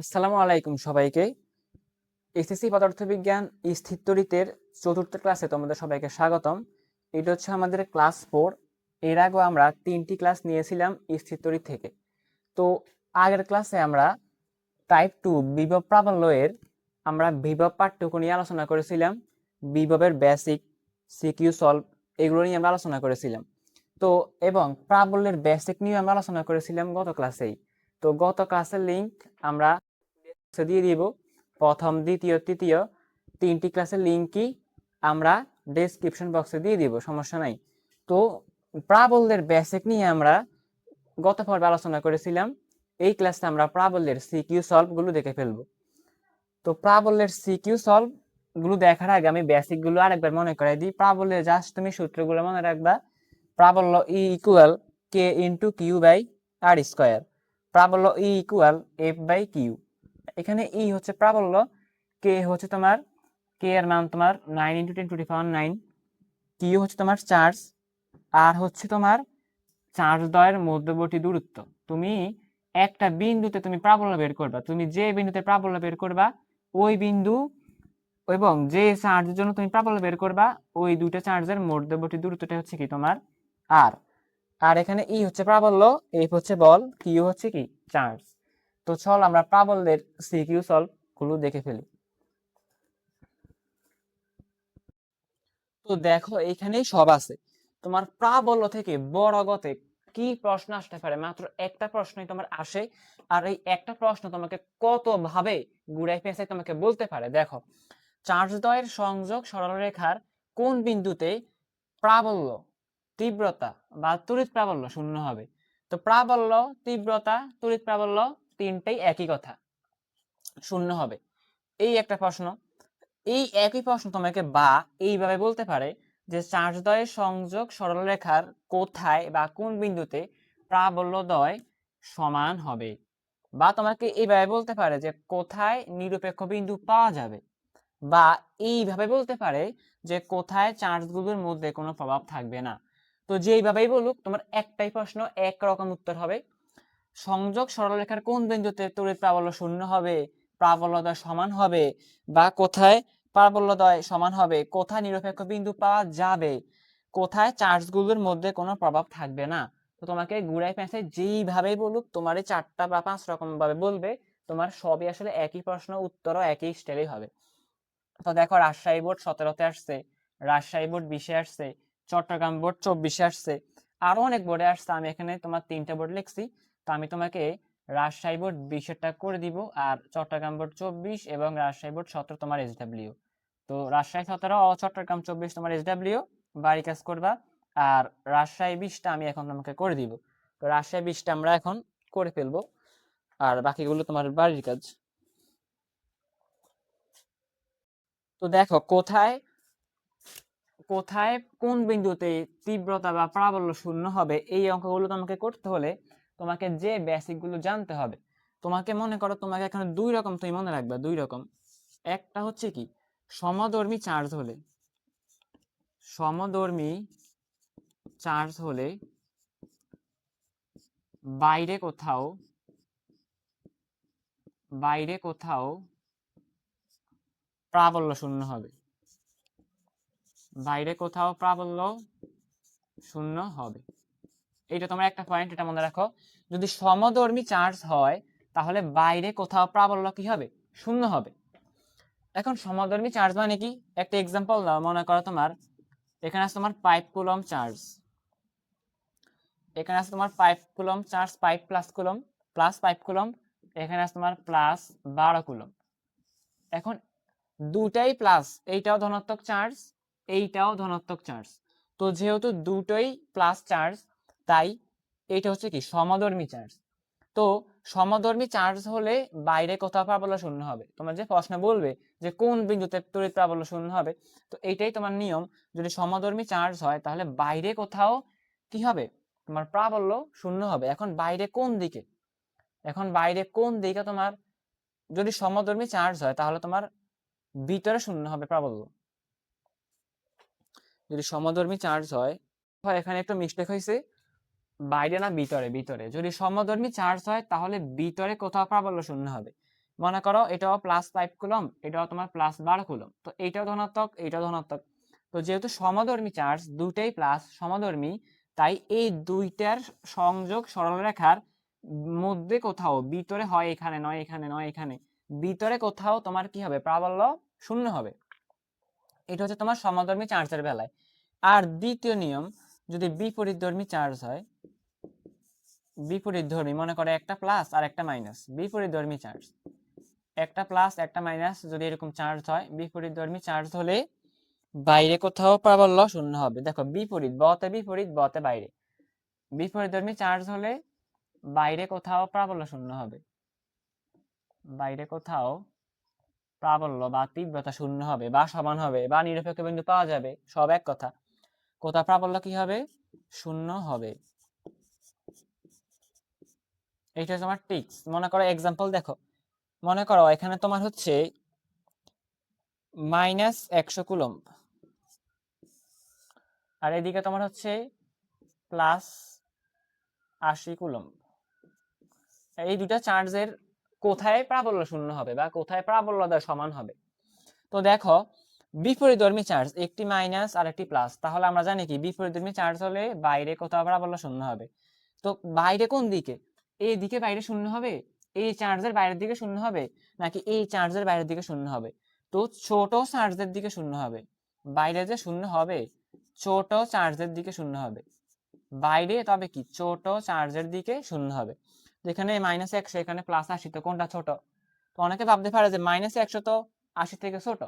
আসসালামু আলাইকুম সবাইকে। এসএসসি পদার্থবিজ্ঞান স্থিতরিতের চতুর্থ ক্লাসে তোমাদের সবাইকে স্বাগতম। এটা হচ্ছে আমাদের ক্লাস ফোর। এর আগেও আমরা তিনটি ক্লাস নিয়েছিলাম স্থিতরিত থেকে। তো আগের ক্লাসে আমরা টাইপ টু বিভব প্রাবল্যের আমরা বিভব পাঠ্যটুকু নিয়ে আলোচনা করেছিলাম। বিভবের বেসিক সিকিউ সলভ এগুলো নিয়ে আমরা আলোচনা করেছিলাম। তো এবং প্রাবল্যের বেসিক নিয়ে আমরা আলোচনা করেছিলাম গত ক্লাসেই। তো গত ক্লাসের লিঙ্ক আমরা দিয়ে দিব। প্রথম, দ্বিতীয়, তৃতীয়, তিনটি ক্লাসের লিঙ্কই আমরা ডেসক্রিপশন বক্সে দিয়ে দিব, সমস্যা নাই। তো প্রাবল্যের বেসিক নিয়ে আমরা গত পর্বে আলোচনা করেছিলাম, এই ক্লাসে আমরা প্রাবল্যের সিকিউ সলভগুলো দেখে ফেলব। তো প্রাবল্যের সিকিউ সলভগুলো দেখার আগে আমি বেসিকগুলো আরেকবার মনে করাই দিই। প্রাবল্যের জাস্ট তুমি সূত্রগুলো মনে রাখবা। প্রাবল্য E equal K into Q by R square প্রাবল্য E equal F by Q এখানে ই হচ্ছে প্রাবল্য কে হচ্ছে তোমার কে এর মান তোমার nine into ten to power nine Q হচ্ছে তোমার চার্জ আর হচ্ছে তোমার চার্জ দয়ের মধ্যবর্তী দূরত্ব। তুমি একটা বিন্দুতে তুমি প্রাবল্য বের করবা, তুমি যে বিন্দুতে প্রাবল্য বের করবা, ওই বিন্দু এবং যে চার্জের জন্য তুমি প্রাবল্য বের করবা, ওই দুটো চার্জের মধ্যবর্তী দূরত্বটা হচ্ছে কি তোমার আর আর এখানে ই হচ্ছে প্রাবল্য এফ হচ্ছে বল কিউ হচ্ছে কি? চার্জ তো চল আমরা প্রাবল্যের সিকিউ সলভগুলো দেখে ফেলি। তো দেখো এখানেই সব আছে। তোমার প্রাবল্য থেকে বড় গতে কি প্রশ্ন আসতে পারে? মাত্র একটা প্রশ্নই তোমার আসে আর এই একটা প্রশ্ন তোমাকে কত ভাবে গুড়াই পেঁচে তোমাকে বলতে পারে? দেখো, চার্জ দ্বয়ের সংযোগ সরলরেখার কোন বিন্দুতে প্রাবল্য, তীব্রতা বা তড়িৎ প্রাবল্য শূন্য হবে? তো প্রাবল্য, তীব্রতা, তড়িৎ প্রাবল্য তিনটেই একই কথা। শূন্য হবে। এই একটা প্রশ্ন। এই একই প্রশ্ন তোমাকে বা এইভাবে বলতে পারে যে চার্জদ্বয়ের সংযোগ সরলরেখার কোথায় বা কোন বিন্দুতে প্রাবল্যদ্বয় সমান হবে? বা তোমাকে এইভাবে বলতে পারে যে কোথায় নিরপেক্ষ বিন্দু পাওয়া যাবে? বা এইভাবে বলতে পারে যে কোথায় চার্জগুলোর মধ্যে কোনো প্রভাব থাকবে না। তো যেইভাবেই বলুক, তোমার একটাই প্রশ্ন, একরকম উত্তর হবে। সংযোগ সরলরেখার কোন বিন্দুতে তড়িৎ প্রাবল্য শূন্য হবে? প্রাবল্যদয় সমান হবে বা কোথায় প্রাবল্যদয় সমান হবে? কোথায় নিরপেক্ষ বিন্দু পাওয়া যাবে? কোথায় চার্জগুলোর মধ্যে কোনো প্রভাব থাকবে না? তো তোমাকে গুড়াই প্যাঁচে যেইভাবেই বলুক, তোমার এই চারটা বা পাঁচ রকম ভাবে বলবে, তোমার সবই আসলে একই প্রশ্ন, উত্তরও একই স্টাইলেই হবে। তো দেখো, রাজশাহী বোর্ড সতেরোতে আসছে, রাজশাহী বোর্ড বিশে আসছে, চট্টগ্রাম বোর্ড চব্বিশে আসছে, আরও অনেক বোর্ডে আসছে। আমি এখানে তোমার তিনটা বোর্ড লিখছি। তো আমি তোমাকে রাজশাহী বোর্ড বিশেরটা করে দিব আর চট্টগ্রাম বোর্ড চব্বিশ এবং রাজশাহী বোর্ড সতেরো তোমার এস ডাব্লিউ তো রাজশাহী সতেরো ও চট্টগ্রাম চব্বিশ তোমার এস ডাব্লিউ বাড়ি কাজ করবা আর রাজশাহী বিশটা আমি এখন তোমাকে করে দিব। তো রাজশাহী বিশটা আমরা এখন করে ফেলব আর বাকিগুলো তোমার বাড়ির কাজ। তো দেখো কোথায় কোথায় কোন বিন্দুতে তীব্রতা বা প্রাবল্য শূন্য হবে এই অঙ্কগুলো তোমাকে করতে হলে তোমাকে যে বেসিকগুলো জানতে হবে, তোমাকে মনে করো তোমাকে এখানে দুই রকম তুমি মনে রাখবে, দুই রকম। একটা হচ্ছে কি, সমধর্মী চার্জ হলে, সমধর্মী চার্জ হলে বাইরে কোথাও বাইরে কোথাও প্রাবল্য শূন্য হবে। বাইরে কোথাও প্রাবল্য শূন্য হবে। এটা তোমার একটা পয়েন্ট এটা মনে রাখো। যদি সমধর্মী চার্জ হয়, তাহলে বাইরে কোথাও প্রাবল্য কি হবে? শূন্য হবে। এখন সমধর্মী চার্জ মানে কি? একটা এক্সাম্পল দাও, মনে করো তোমার, এখানে আছে তোমার পাইপ কুলম চার্জ এখানে আছে তোমার পাইপ কুলম চার্জ পাইপ প্লাস কুলম প্লাস পাইপ কুলম এখানে আছে তোমার প্লাস বারো কুলম এখন দুটাই প্লাস এইটাও ধনাত্মক চার্জ এইটাও ধনাত্মক চার্জ তো যেহেতু দুটোই প্লাস চার্জ তাই এটা হচ্ছে কি? সমধর্মী চার্জ তো সমধর্মী চার্জ হলে বাইরে কোথাও প্রাবল্য শূন্য হবে। তোমার যে প্রশ্ন বলবে যে কোন বিন্দুতে তড়িৎ প্রাবল্য শূন্য হবে, তো এইটাই তোমার নিয়ম। যদি সমধর্মী চার্জ হয়, তাহলে বাইরে কোথাও কি হবে? তোমার প্রাবল্য শূন্য হবে। এখন বাইরে কোন দিকে? এখন বাইরে কোন দিকে তোমার, যদি সমধর্মী চার্জ হয়, তাহলে তোমার ভিতরে শূন্য হবে প্রাবল্য যদি সমধর্মী চার্জ হয় এখানে একটু মিস্টেক হয়েছে। বাইরে না ভিতরে ভিতরে। যদি সমধর্মী চার্জ হয়, তাহলে ভিতরে কোথাও প্রাবল্য শূন্য হবে। মনে করো এটাও প্লাস ফাইভ কুলম এটাও তোমার প্লাস বারো কুলম তো এইটাও ধনাত্মক এইটাও ধনাত্মক। তো যেহেতু সমধর্মী চার্জ দুইটাই প্লাস সমধর্মী, তাই এই দুইটার সংযোগ সরলরেখার মধ্যে কোথাও, ভিতরে হয় এখানে নয় এখানে নয়, এখানে। ভিতরে কোথাও তোমার কি হবে? প্রাবল্য শূন্য হবে। এটা হচ্ছে তোমার সমধর্মী চার্জের বেলায়। আর দ্বিতীয় নিয়ম, যদি বিপরীতধর্মী চার্জ হয় বিপরীতধর্মী মনে করে একটা প্লাস আর একটা মাইনাস বিপরীত ধর্মী চার্জ একটা প্লাস একটা মাইনাস যদি এরকম চার্জ হয়, বিপরীত ধর্মী চার্জ হলে বাইরে কোথাও প্রাবল্য শূন্য হবে। দেখো, বিপরীত, বতে বিপরীত, বতে বাইরে। বিপরীত ধর্মী চার্জ হলে বাইরে কোথাও প্রাবল্য শূন্য হবে। বাইরে কোথাও প্রাবল্য বা তীব্রতা শূন্য হবে বা সমান হবে বা নিরপেক্ষ বিন্দু পাওয়া যাবে, সব এক কথা। কোথাও প্রাবল্য কি হবে? শূন্য হবে। এইটা তোমার টিক্স। মনে করো এক্সাম্পল দেখো। মনে করো এখানে তোমার হচ্ছে মাইনাস একশো কুলম্ব। আর এদিকে তোমার হচ্ছে প্লাস আশি কুলম্ব। এই দুটা চার্জের কোথায় প্রাবল্য শূন্য হবে বা কোথায় প্রাবল্য দ্বারা সমান হবে? তো দেখো, বিপরীতধর্মী চার্জ একটি মাইনাস আর একটি প্লাস তাহলে আমরা জানি কি, বিপরীতধর্মী চার্জ হলে বাইরে কোথাও প্রাবল্য শূন্য হবে। তো বাইরে কোন দিকে? এই দিকে বাইরে শূন্য হবে এই চার্জের বাইরের দিকে শূন্য হবে, নাকি এই চার্জের বাইরের দিকে শূন্য হবে? তো ছোট চার্জের দিকে শূন্য হবে, বাইরে যে শূন্য হবে, ছোট চার্জের দিকে শূন্য হবে, বাইরে তবে কি? ছোট চার্জের দিকে শূন্য হবে। যেখানে মাইনাস একশো এখানে প্লাস আশি, তো কোনটা ছোট? তো অনেকে ভাবতে পারে যে মাইনাস একশো তো আশি থেকে ছোট।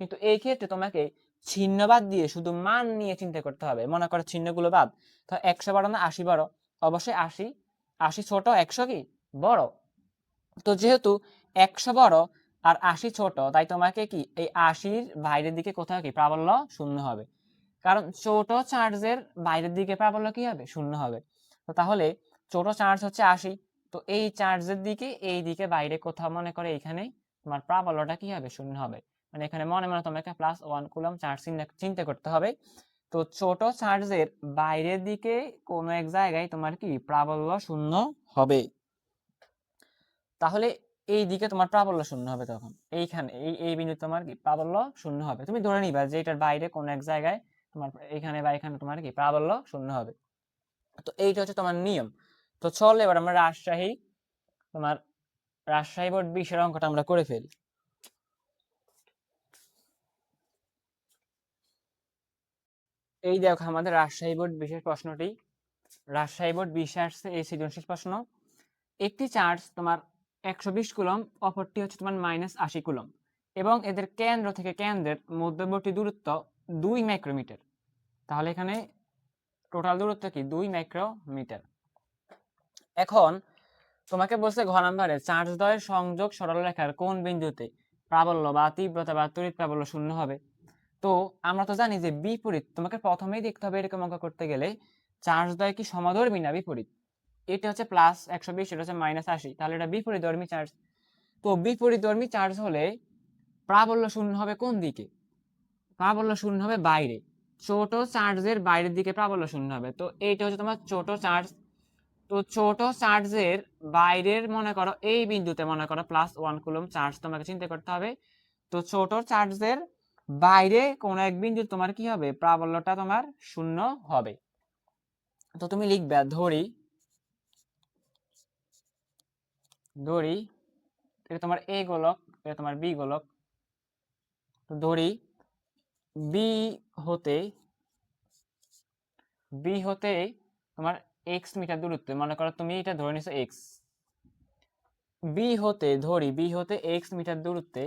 কিন্তু এই ক্ষেত্রে তোমাকে চিহ্ন বাদ দিয়ে শুধু মান নিয়ে চিন্তা করতে হবে। মনে করো চিহ্নগুলো বাদ, তো একশো বড় না আশি বড়, অবশ্যই আশি আশি ছোট, একশো কি? বড়। তো যেহেতু একশো বড় আর আশি ছোট, তাই তোমাকে কি এই আশির বাইরের দিকে কোথাও কি প্রাবল্য শূন্য হবে। কারণ ছোট চার্জের বাইরের দিকে প্রাবল্য কি হবে? শূন্য হবে। তো তাহলে ছোট চার্জ হচ্ছে আশি। তো এই চার্জের দিকে, এই দিকে বাইরে কোথাও মনে করে এখানে তোমার প্রাবল্যটা কি হবে? শূন্য হবে। মানে এখানে মনে মনে তোমাকে প্লাস ওয়ান কুলম চার্জ চিন্তা করতে হবে। তো ছোট চার্জের বাইরের দিকে কোনো এক জায়গায় তোমার কি প্রাবল্য শূন্য হবে? তাহলে এই দিকে তোমার প্রাবল্য শূন্য হবে তখন। এইখানে, এই এই বিন্দু তোমার কি প্রাবল্য শূন্য হবে। তুমি ধরে নিবা যে এটার বাইরে কোনো এক জায়গায় তোমার এখানে বা এখানে তোমার কি প্রাবল্য শূন্য হবে। তো এইটা হচ্ছে তোমার নিয়ম। তো চল এবার আমরা রাজশাহী, তোমার রাজশাহী বোর্ড বিশের অঙ্কটা আমরা করে ফেলি। এই দেখো আমাদের রাজশাহী বোর্ড বিশেষ প্রশ্নটি। রাজশাহী বোর্ড বিশে আসছে এই সৃজনশীল প্রশ্ন। একটি চার্জ তোমার একশো বিশ কুলম অপরটি হচ্ছে তোমার মাইনাস আশি কুলম এবং এদের কেন্দ্র থেকে কেন্দ্রের মধ্যবর্তী দূরত্ব দুই মাইক্রোমিটার তাহলে এখানে টোটাল দূরত্ব কি? দুই মাইক্রোমিটার এখন তোমাকে বলছে ঘ নাম্বারে চার্জ দ্বয়ের সংযোগ সরলরেখার কোন বিন্দুতে প্রাবল্য বা তীব্রতা বা তড়িৎ প্রাবল্য শূন্য হবে? তো আমরা তো জানি যে বিপরীত, তোমাকে প্রথমেই দেখতে হবে এরকম অঙ্ক করতে গেলে, চার্জ দেয় কি সমাধর্মী না বিপরীত। এটা হচ্ছে প্লাস একশো বিশ, এটা হচ্ছে মাইনাস আশি, তাহলে এটা বিপরীত ধর্মী চার্জ। তো বিপরীত ধর্মী চার্জ হলে প্রাবল্য শূন্য হবে কোন দিকে? প্রাবল্য শূন্য হবে বাইরে। ছোট চার্জের বাইরের দিকে প্রাবল্য শূন্য হবে। তো এইটা হচ্ছে তোমার ছোট চার্জ। তো ছোট চার্জের বাইরের মনে করো, এই বিন্দুতে মনে করো প্লাস ওয়ান কুলম চার্জ তোমাকে চিন্তা করতে হবে। তো ছোট চার্জের বাইরে কোন এক বিন্দু তোমার কি হবে? প্রাবল্যটা তোমার শূন্য হবে। তো তুমি লিখবে, ধরি ধরি, এটা তোমার এ গোলক, এটা তোমার বি গোলক। তো ধরি বি হতে বি হতে তোমার এক্স মিটার দূরত্বে, মনে করো তুমি এটা ধরে নিছো এক্স বি হতে, ধরি বি হতে এক্স মিটার দূরত্বে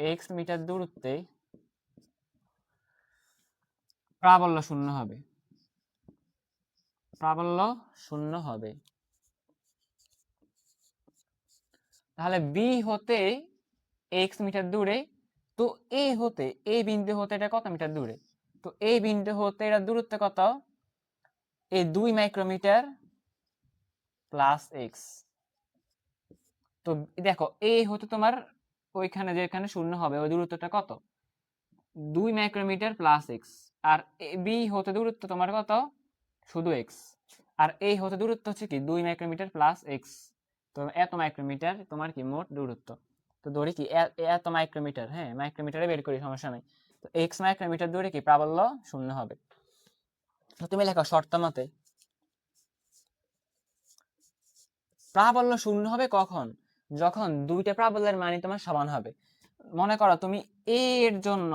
এক্স মিটার দূরত্বে প্রাবল্য শূন্য হবে। প্রাবল্য শূন্য হবে। তাহলে বি হতে এক্স মিটার দূরে, তো এ হতে এই বিন্দু হতে এটা কত মিটার দূরে? তো এই বিন্দু হতে এটা দূরত্ব কত? এই দুই মাইক্রোমিটার প্লাস এক্স তো দেখো এ হতে তোমার ওইখানে যেখানে শূন্য হবে, ওই দূরত্বটা কত? দুই মাইক্রোমিটার প্লাস এক্স আর বি হতে দূরত্ব তোমার কত? শুধু এক্স আর এই হতে দূরত্ব হচ্ছে কি? দুই মাইক্রোমিটার প্লাস এক্স তো এত মাইক্রোমিটার তোমার কি মোট দূরত্ব? তো ধরি কি এত মাইক্রোমিটার হ্যাঁ মাইক্রোমিটারে বের করি, সমস্যা নাই। তো এক্স মাইক্রোমিটার দূরে কি? প্রাবল্য শূন্য হবে। তো তুমি লেখো শর্ত মতে। প্রাবল্য শূন্য হবে কখন? যখন দুইটা প্রাবল্যের মানই তোমার সমান হবে। মনে করো তুমি এ এর জন্য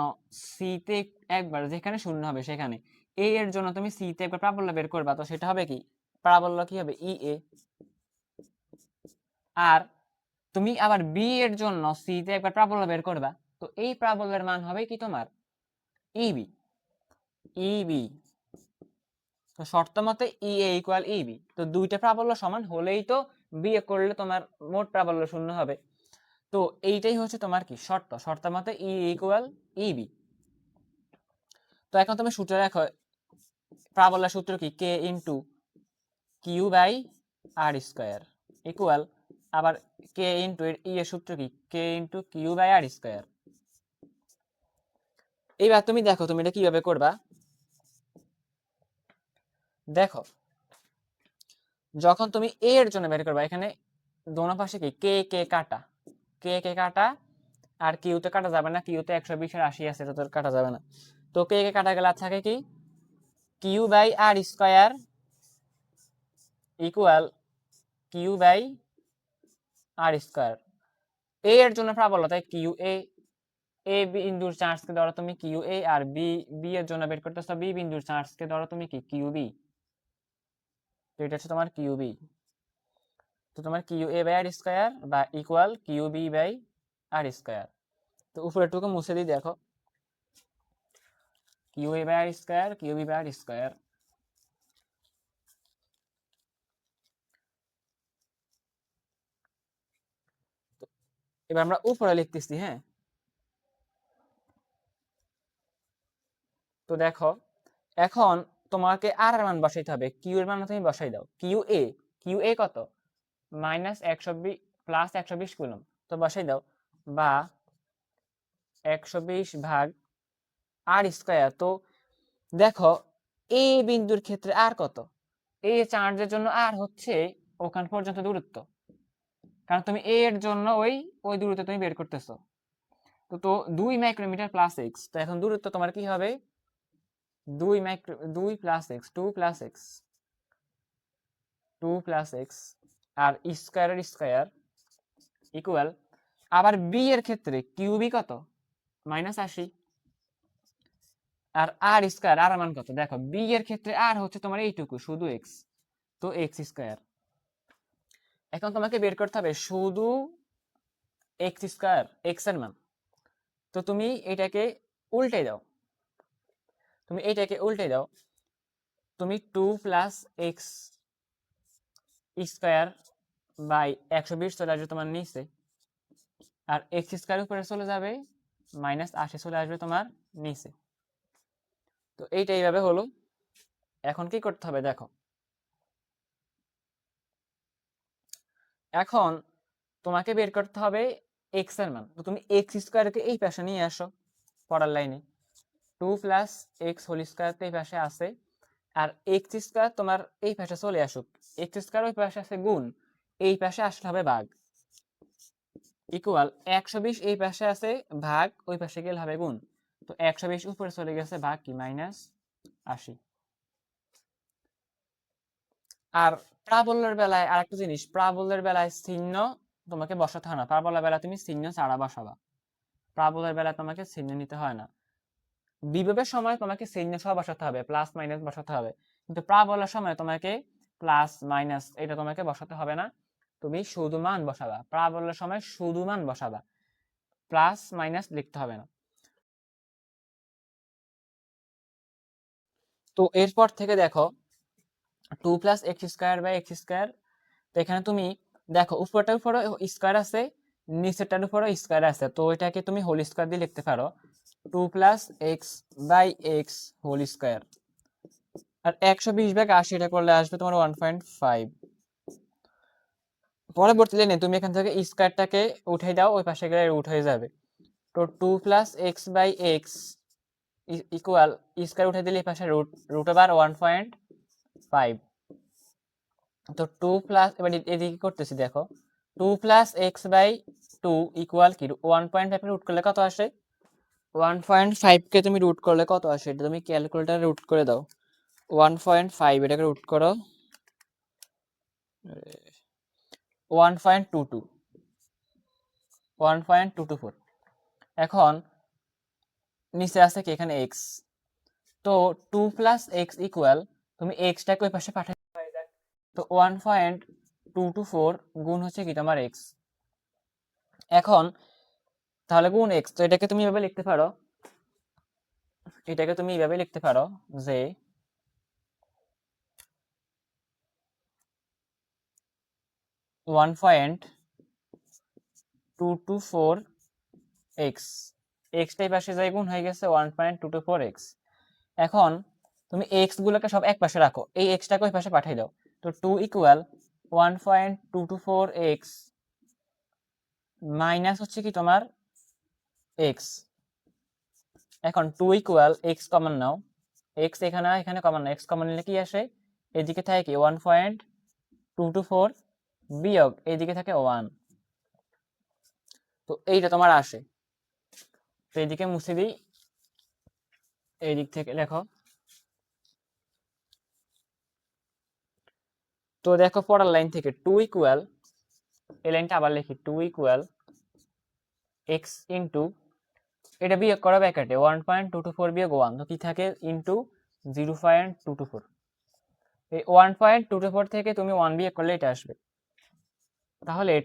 সি তে একবার যেখানে শূন্য হবে সেখানে এ এর জন্য তুমি সি তে একবার প্রাবল্য বের করবা, তো সেটা হবে কি? প্রাবল্য কি হবে? ই এ আর তুমি আবার বি এর জন্য সি তে একবার প্রাবল্য বের করবা, তো এই প্রাবল্যের মান হবে কি তোমার? ইবি ইবি তো শর্ত মতে ই এ ইকুয়াল ইবি তো দুইটা প্রাবল্য সমান হলেই তো বিয়ে করলে তোমার মোট প্রাবল্য শূন্য হবে। তো এইটাই হচ্ছে তোমার কি? শর্ত। শর্ত মতে ই ইকুয়াল ইবি তো এখন তুমি সূত্র রাখো প্রাবল্য সূত্র কি? K into Q by R square equal আবার কে ইন্টু ই এর সূত্র কি? K into Q by R square এইবার তুমি দেখো, তুমি এটা কীভাবে করবা? দেখো যখন তুমি এ এর জন্য বের করবা, এখানে দোনো পাশে কি? কে কে, কাটা। কে কে, কাটা। আর কিউতে কাটা যাবে না কিউতে একশো বিশের আশি আছে, তো তোর কাটা যাবে না। তো কে কে কাটা গেলে থাকে কি Q by R square equal Q by R square. A এর জন্য প্রাবল্য, তাই কিউ এ এ বিন্দুর চার্জকে ধরো তুমি কিউ এ আর বি বি এর জন্য বের করতেছো বি বিন্দুর চার্জকে ধরো তুমি কি? কিউ বি তো এটা হচ্ছে তোমার কিউ বি তো তোমার Q A by R square বা equal Q B by R square তো উপরেরটুকু মুছে দিই, দেখো। Q A by R square Q B by R square এবার আমরা উপরে লিখতেছি হ্যাঁ? তো দেখো, এখন তোমাকে আর এর মান বসাইতে হবে। কিউ এর মান তুমি বসাই দাও। কিউ এ কিউ এ কত? মাইনাস একশো বিশ প্লাস একশো বিশ কুলম। তো বসাই দাও। বা একশো বিশ ভাগ আর স্কোয়ার তো দেখো এ বিন্দুর ক্ষেত্রে আর কত? এ চার্জের জন্য আর হচ্ছে ওখান পর্যন্ত দূরত্ব। কারণ তুমি এ এর জন্য ওই ওই দূরত্ব তুমি বের করতেছো। তো তো দুই মাইক্রোমিটার প্লাস এক্স তো এখন দূরত্ব তোমার কি হবে? দুই মাইক্রো দুই plus X two plus X two plus X আর স্কোয়ারের স্কোয়ার ইকুয়াল আবার বি এর ক্ষেত্রে কিউবি কত? মাইনাস আশি। আর আর স্কোয়ার আর মান কত? দেখো বি এর ক্ষেত্রে আর হচ্ছে তোমার এইটুকু, শুধু এক্স তো এক্স স্কোয়ার এখন তোমাকে বের করতে হবে শুধু এক্স স্কোয়ার এক্সের মান। তো তুমি এটাকে উল্টে দাও। তুমি এটাকে উল্টে দাও। তুমি two plus X square by একশো বিশ চলে আসবে তোমার নিচে। আর এক্স স্কোয়ার উপরে চলে যাবে মাইনাস আশি চলে আসবে তোমার নিচে। তো এইটা এইভাবে হলো। এখন কি করতে হবে দেখো। এখন তোমাকে বের করতে হবে এক্সের মান। তো তুমি এক্স স্কোয়ারকে এই পাশে নিয়ে আসো পড়ার লাইনে two plus X whole square তো এই পাশে আছে। আর এক্স স্কোয়ার তোমার এই পাশে চলে আসুক। এক্স স্কোয়ার ওই পাশে আছে গুণ, এই পাশে আসলে হবে ভাগ। ইকুয়াল একশো বিশ এই পাশে আছে ভাগ, ওই পাশে গেলে হবে গুণ। তো একশো বিশ উপরে চলে গেছে ভাগ কি, মাইনাস আশি। আর প্রাবল্যের বেলায় আর একটা জিনিস, প্রাবল্যের বেলায় চিহ্ন তোমাকে বসাতে হয় না। প্রাবল্যের বেলায় তুমি চিহ্ন ছাড়া বসাবা। প্রাবল্যের বেলায় তোমাকে চিহ্ন নিতে হয় না। বিভবের সময় তোমাকে চিহ্ন সহ বসাতে হবে প্লাস মাইনাস বসাতে হবে। কিন্তু প্রাবল্যের সময় তোমাকে প্লাস মাইনাস এটা তোমাকে বসাতে হবে না। তুমি শুধু মান বসাবা। প্রাবল্যের সময় শুধু মান বসাবা। প্লাস মাইনাস লিখতে হবে না। তো এরপর থেকে দেখো two plus X square by X square তো এখানে তুমি দেখো, উপরটার উপরে স্কোয়ার আছে, নিচেরটার উপরে স্কোয়ার আছে। তো এটাকে তুমি হোল স্কোয়ার দিয়ে লিখতে পারো। Two plus X by X whole square. আর একশো বিশ ভাগ আশি এটা করলে আসবে তোমার ওয়ান পয়েন্ট ফাইভ। পরবর্তী লাইনে তুমি এখান থেকে স্কোয়ারটাকে উঠে দাও, ওই পাশে গেলে উঠে যাবে। তো two plus X by X equal square উঠে দিলে এই পাশে root root over one point five তো টু প্লাস এবার এদিকে করতেছি দেখো two plus X by two equal কি ওয়ান পয়েন্ট ফাইভ রুট করলে কত আসে? ওয়ান পয়েন্ট ফাইভকে তুমি রুট করলে কত আসে? এটা তুমি ক্যালকুলেটারে রুট করে দাও। ওয়ান পয়েন্ট ফাইভ এটাকে রুট করো। One point two two one point two two four এখন নিচে আছে কি? এখানে এক্স তো টু প্লাস এক্স ইকুয়াল তুমি এক্সটাকে ওই পাশে পাঠাই তো one point two two four গুণ হচ্ছে কি? তোমার এক্স এখন তাহলে গুণ এক্স তো এটাকে তুমি এভাবে লিখতে পারো। এটাকে তুমি এভাবে লিখতে পারো যে one point two two four X এক্সটাই পাশে যাই গুণ হয়ে গেছে one point two two four X এখন তুমি এক্স গুলোকে সব এক পাশে রাখো। এই এক্সটাকে ওই পাশে পাঠিয়ে দাও। তো two equal one point two two four X minus হচ্ছে কি তোমার এক্স এখন টু ইকুয়াল এক্স কমন নাও। এক্স এখানে এখানে কমন নাও এক্স কমন নিলে কি আসে? এদিকে থাকে কি one point two two four বিয়োগ এইদিকে থাকে ওয়ান তো এইটা তোমার আসে। তো এইদিকে মুছে দিই। এই দিক থেকে লেখো তো দেখো পরের লাইন থেকে টু ইকুয়াল এই লাইনটা আবার লিখি টু ইকুয়াল এক্স ইন্টু এটা বিয়োগ করা ব্যাকেটে one point two two four বিয়োগ ওয়ান তো কি থাকে? Into zero point two two four এই one point two two four থেকে তুমি ওয়ান বিয়োগ করলে এটা আসবে। তাহলে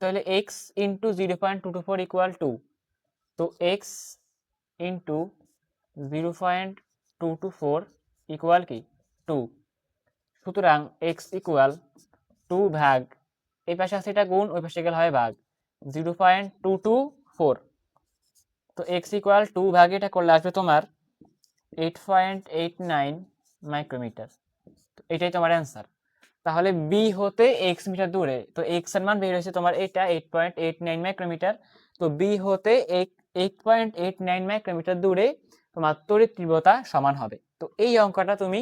তাহলে X into zero point two two four equal two তো X into zero point two two four equal কি? টু সুতরাং এক্স ইকুয়াল টু ভাগ, এই পাশে আছে এটা গুণ, ওই পাশে গেলে হয় ভাগ। Zero point two two four তো এক্স ইকুয়াল টু ভাগ এটা করলে আসবে তোমার eight point eight nine micrometre এটাই তোমার অ্যান্সার তাহলে বি হতে এক্স মিটার দূরে, তো এক্সের মান বের হয়েছে তোমার এটা eight point eight nine micrometre তো বি হতে eight point eight nine micrometre দূরে তোমার তড়িৎ তীব্রতা সমান হবে। তো এই অঙ্কটা তুমি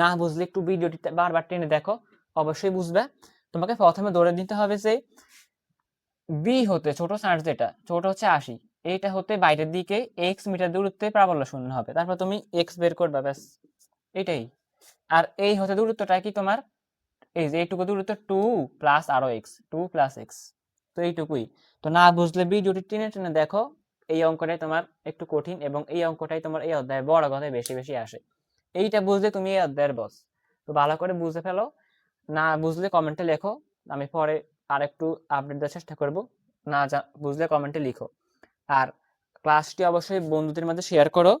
না বুঝলে একটু ভিডিওটি বারবার টেনে দেখো, অবশ্যই বুঝবে। তোমাকে প্রথমে ধরে দিতে হবে যে বি হতে ছোট চার্জ যেটা, ছোট হচ্ছে আশি। এইটা হতে বাইরের দিকে এক্স মিটার দূরত্বে প্রাবল্য শূন্য হবে। তারপর তুমি এক্স বের করবে, ব্যাস। এটাই। আর এই হতে দূরত্বটা কি তোমার? এই যে এইটুকু দূরত্ব টু প্লাস আরও এক্স টু প্লাস এক্স তো এইটুকুই। তো না বুঝলে ভিডিওটি টেনে টেনে দেখো, এই অঙ্কটাই তোমার একটু কঠিন এবং এই অঙ্কটাই তোমার এই অধ্যায়ে বড় কথায় বেশি বেশি আসে। এইটা বুঝলে তুমি এই অধ্যায়ের বস তো ভালো করে বুঝে ফেলো। না বুঝলে কমেন্টে লেখো। আমি পরে আর একটু আপডেট দেওয়ার চেষ্টা করব। না বুঝলে কমেন্টে লিখো। আর ক্লাসটি অবশ্যই বন্ধুদের মাঝে শেয়ার করো।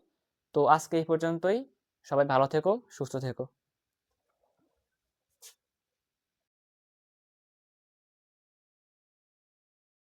তো আজকে এই পর্যন্তই। সবাই ভালো থেকো, সুস্থ থেকো।